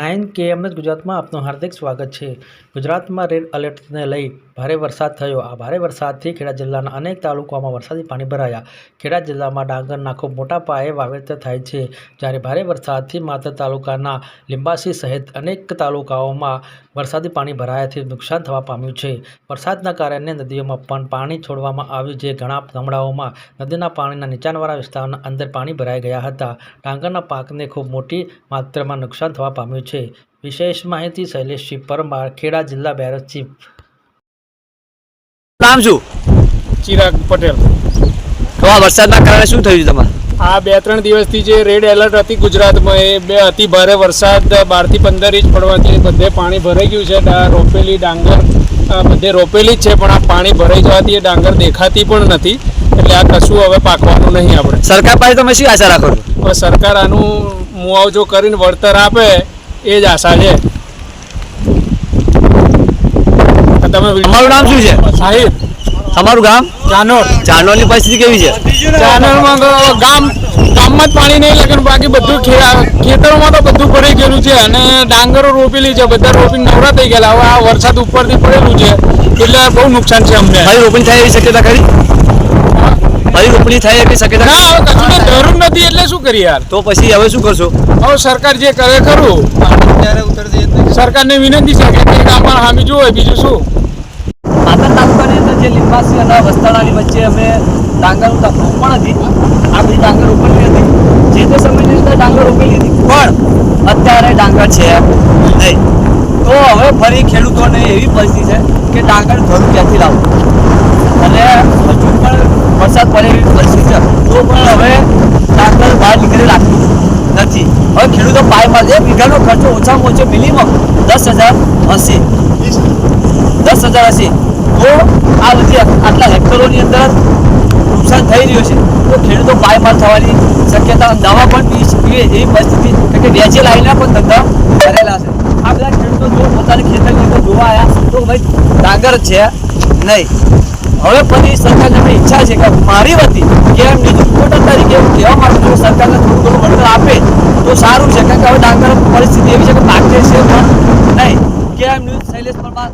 Nine KMS ગુજરાતમાં આપનું હાર્દિક સ્વાગત છે. ગુજરાતમાં રેડ એલર્ટને લઈ ભારે વરસાદ થયો. આ ભારે વરસાદથી ખેડા જિલ્લાના અનેક તાલુકાઓમાં વરસાદી પાણી ભરાયા. ખેડા જિલ્લામાં ડાંગરના ખૂબ મોટા પાયે વાવેતર થાય છે. જ્યારે ભારે વરસાદથી માત્ર તાલુકાના લિંબાસી સહિત અનેક તાલુકાઓમાં વરસાદી પાણી ભરાયાથી નુકસાન થવા પામ્યું છે. વરસાદના કારણે નદીઓમાં પણ પાણી છોડવામાં આવ્યું જે ઘણા ગામડાઓમાં નદીના પાણીના નીચાણવાળા વિસ્તારના અંદર પાણી ભરાઈ ગયા હતા. ડાંગરના પાકને ખૂબ મોટી માત્રામાં નુકસાન થવા પામ્યું છે. વિશેષ માહિતી શૈલેષજી પરમાર ખેડા જિલ્લા બેરજ ચીફ. નામ શું? ચિરાગ પટેલ. તો આ વરસાદના કારણે શું થયું છે તમારે? આ બે ત્રણ દિવસથી જે રેડ એલર્ટ હતી ગુજરાતમાં એ બે અતિ ભારે વરસાદ બારથી પંદર ઇંચ પડવાથી બધે પાણી ભરાઈ ગયું છે. રોપેલી ડાંગર બધે રોપેલી જ છે પણ આ પાણી ભરાઈ જવાથી એ ડાંગર દેખાતી પણ નથી. એટલે આ કશું હવે પાકવાનું નહીં આપણે. સરકાર પાસે તમે શું આશા રાખો છો? સરકાર આનું મુઆવજો કરીને વળતર આપે. એ જ આશા છે. તમે તમારું નામ શું છે? સાહેબ તમારું ગામ? જાનોર. ચાંદોદની પરિસ્થિતિ કેવી છે? તો ગામ ગામમાં જ પાણી નહીં લાગે બાકી બધું ખેતરોમાં તો બધું ભરાઈ ગયેલું છે અને ડાંગરો રોપેલી છે બધા રોપીને નવરા થઈ ગયેલા. હવે આ વરસાદ ઉપરથી પડેલું છે એટલે બહુ નુકસાન છે અમને. રોપણી થાય એવી શક્યતા ખરી? ફરી રોપણી થાય એવી શક્યતા ના હવે તો જરૂર નથી એટલે શું કરી યાર? તો પછી હવે શું કરશો? હવે સરકાર જે કરે ખરું સરકારને વિનંતી છે કે કંઈક આમાં હામી જોવે બીજું શું? પાટણ તાલુકાની અંદર જે લીંબાસી અને વસ્તાણાની વચ્ચે અમે ડાંગરનું પણ હતી. આ બધી ડાંગર રોપેલી હતી. જે તે સમયની અંદર ડાંગર રોપેલી હતી. પણ અત્યારે ડાંગર છે. નહીં. તો હવે ફરી ખેડૂતોને એવી પરિસ્થિતિ છે કે ડાંગર ઘરું ક્યાંથી લાવવું? અને હજુ વરસાદ પડે એવી પરિસ્થિતિ છે. તો પણ હવે ડાંગર બહાર નીકળી લાગતું નથી. હવે ખેડૂતો પાયમાં એક વીઘાનો ખર્ચો ઓછામાં ઓછો મિનિમમ દસ હજાર હશે દસ હજાર હશે તો આ બધી આટલા હેક્ટરોની અંદર નુકસાન થઈ રહ્યું છે. તો ખેડૂતો પાયમાલ થવાની શક્યતા દવા પણ પી પીએ એવી પરિસ્થિતિ કે વેચે લાવીને પણ ધંધા કરેલા છે. આ બધા ખેડૂતો જો પોતાની ખેતરની અંદર જોવા આવ્યા તો ભાઈ ડાંગર છે નહીં. હવે ફરી સરકારને ઈચ્છા છે કે મારી વતી કે એમ રિપોર્ટર તરીકે કહેવા માંગુ છું. સરકારને થોડું ઘણું વળતર આપે તો સારું છે. કારણ કે હવે ડાંગર પરિસ્થિતિ એવી છે કે પાકે છે પણ નહીં. કે એમ ન્યૂઝ શૈલેષ પરમાર